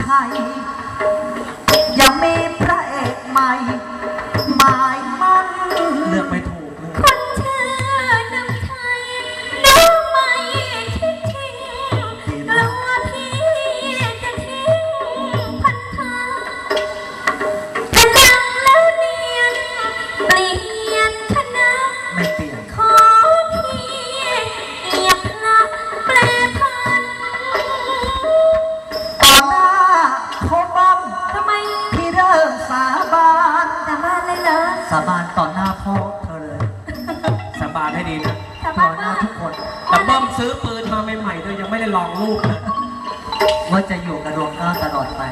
ชัยยังมีพระเอกใหม่หมายมั่นเลือกไม่ถูกคนเชื่อนำไทยน้องไม่ทิ้งทิ้งกลัวพี่จะทิ้งพันธะกำลังแล้วเนียนปลี สาบานต่อหน้าพ่อเธอเลย สบานให้ดีนะต่อหน้าทุกคน แต่เบิ้มซื้อปืนมาใหม่ๆด้วยยังไม่ได้ลองลูกว่าจะอยู่กับดวงก้าวตลอดไป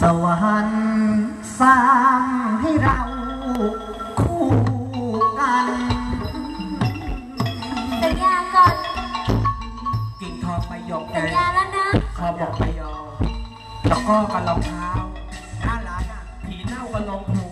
สวรรค์สร้างให้เราคู่กัน สัญญาก่อนกินทองไปหยกสัญญาแล้วนะคอบอกไปยอตะก้อกับรองเท้าหน้าร้านอะผีเน่ากับรองพู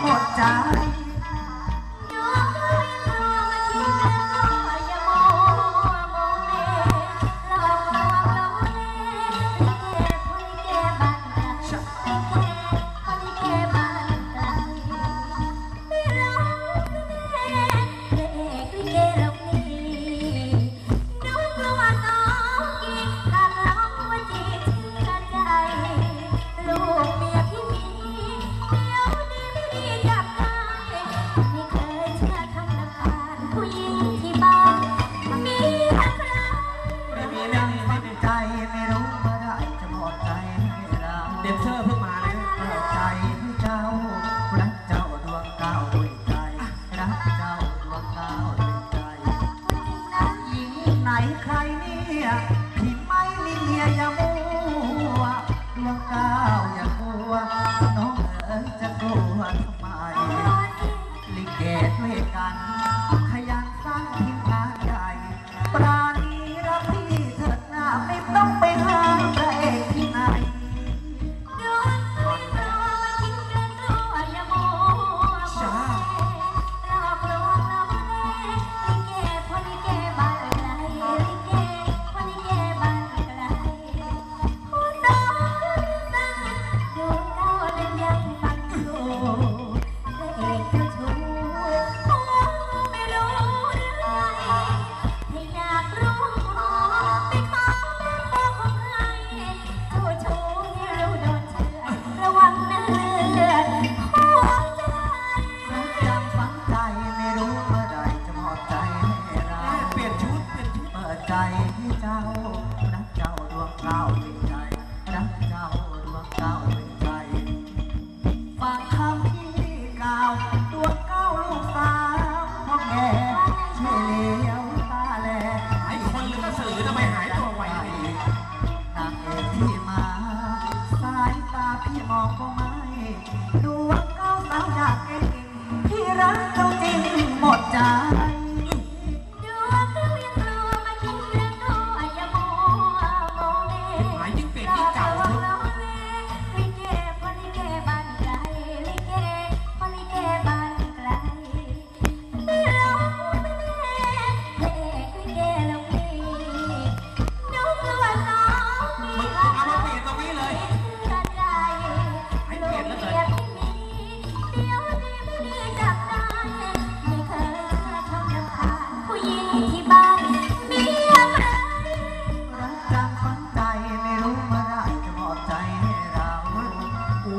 หมดใจ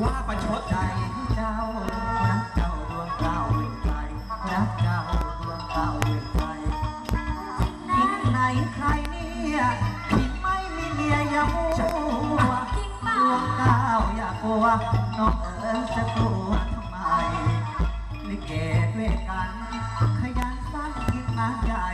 ว่าประชดใจที่เจ้ารักเจ้าดวงเก้าเวงใจรักเจ้าดวงเก้าเวงใจยิ่งไหนใครเนี่ยผิดไม่มีเมียอย่ามัวดวงเก้าอย่ากลัวน้องเอ๋ยจะกลัวทำไมลิเกด้วยกัน ขยันสร้างกินงานใหญ่